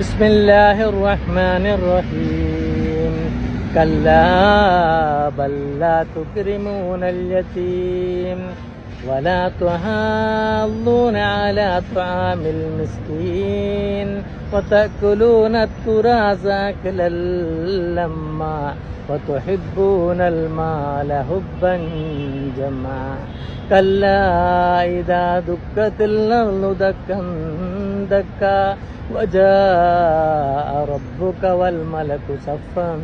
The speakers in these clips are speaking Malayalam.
بسم الله الرحمن الرحيم. كلا بل لا تكرمون اليتيم ولا تحاضون على طعام المسكين وتأكلون التراث أكلا لما وتحبون المال حبا جما كلا إذا دكت الأرض دكا دكا وجاء ربك والملك صفا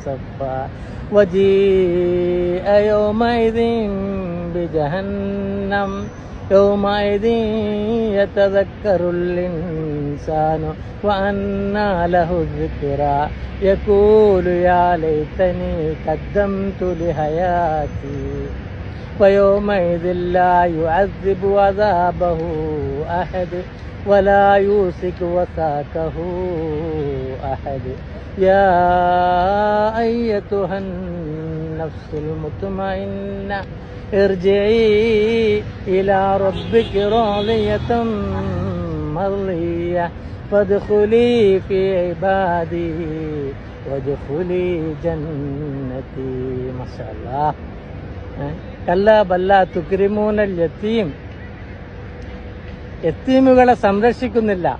صفا وجيء يومئذ بجهنم. يومئذ يتذكر الإنسان وأنى له الذكرى. يقول يا ليتني قدمت لحياتي ويومئذ لا يعذب عذابه أحد. ولا يوثق وثاقه أحد. يا أيتها النفس المطمئنة ارجعي إلى ربك راضية مرضية. فادخلي في عبادي وادخلي جنتي. ما شاء الله. كلا بل لا تكرمون اليتيم. യത്തീമുകളെ സംരക്ഷിക്കുന്നില്ല?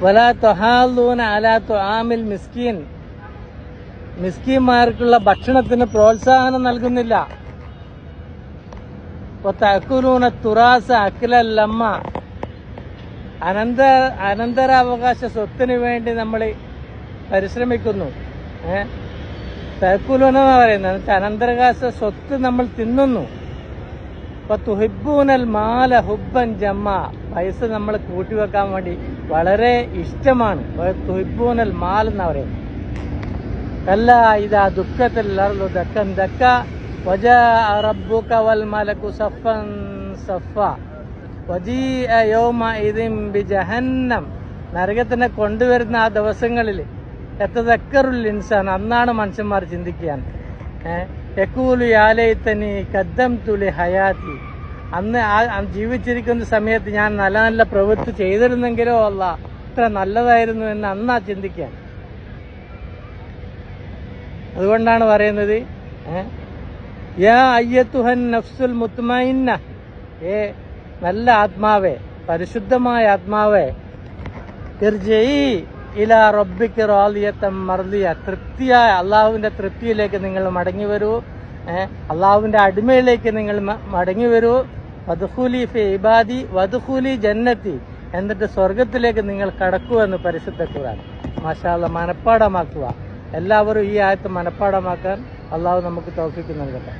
വലാ അലാ മിസ്കീൻ. മിസ്കീന്മാർക്കുള്ള ഭക്ഷണത്തിന് പ്രോത്സാഹനം നൽകുന്നില്ല. തക്കുലൂന തുറാസ അഖിലല്ലമ്മ അനന്ത അനന്തരാവകാശ സ്വത്തിന് വേണ്ടി നമ്മൾ പരിശ്രമിക്കുന്നു. ഏഹ് തക്കുലൂന എന്ന് പറയുന്നത് അനന്തരകാശ സ്വത്ത് നമ്മൾ തിന്നുന്നു. തുഹിബൂനൽ മാല ഹുബൻ ജമ്മ. പൈസ നമ്മൾ കൂട്ടി വെക്കാൻ വേണ്ടി വളരെ ഇഷ്ടമാണ്. തുഹിബൂനൽ മാൽ എന്ന് പറയുന്നത്. കല്ല ഇതാ ദുഃഖത്തിൽ ദക്കൻ ദക്ക. വജ റബ്ബുക വൽ മലക്കു സഫൻ സഫ വജീഅ യൗമ ഇതിം ബി ജഹന്നം. നരകത്തിനെ കൊണ്ടുവരുന്ന ആ ദിവസങ്ങളിൽ എത്തതക്കറുൽ ഇൻസാൻ. അന്നാണ് മനുഷ്യന്മാർ ചിന്തിക്കുകയാണ്. ഏഹ് യക്കൂലു യാലയിത്തനി കദ്ദം തുലി ഹയാത്തി അന്ന് ആ ജീവിച്ചിരിക്കുന്ന സമയത്ത് ഞാൻ നല്ല നല്ല പ്രവൃത്തി ചെയ്തിരുന്നെങ്കിലോ അല്ല ഇത്ര നല്ലതായിരുന്നു എന്ന് അന്നാ ചിന്തിക്കാൻ. അതുകൊണ്ടാണ് പറയുന്നത് യാ അയ്യത്തുഹൻ നഫ്സുൽ മുത്തുമായിന്ന ഏ നല്ല ആത്മാവേ പരിശുദ്ധമായ ആത്മാവേ ഇർജയി ഇല റബ്ബിക്ക് റാലിയത്തം മർലിയ. തൃപ്തിയായ അള്ളാഹുവിന്റെ തൃപ്തിയിലേക്ക് നിങ്ങൾ മടങ്ങി വരൂ. അള്ളാഹുവിന്റെ അടിമയിലേക്ക് നിങ്ങൾ മടങ്ങി വരൂ. വധുഹുലി ഫി ഇബാദി വധുഹുലി ജന്നത്തി. എന്നിട്ട് സ്വർഗത്തിലേക്ക് നിങ്ങൾ കടക്കൂ എന്ന് പരിശുദ്ധ ഖുർആൻ. മാഷാല്ല മനപ്പാടമാക്കുക എല്ലാവരും ഈ ആയത്ത് മനപ്പാടമാക്കാൻ അള്ളാഹു നമുക്ക് തോഫിക്ക് നൽകട്ടെ.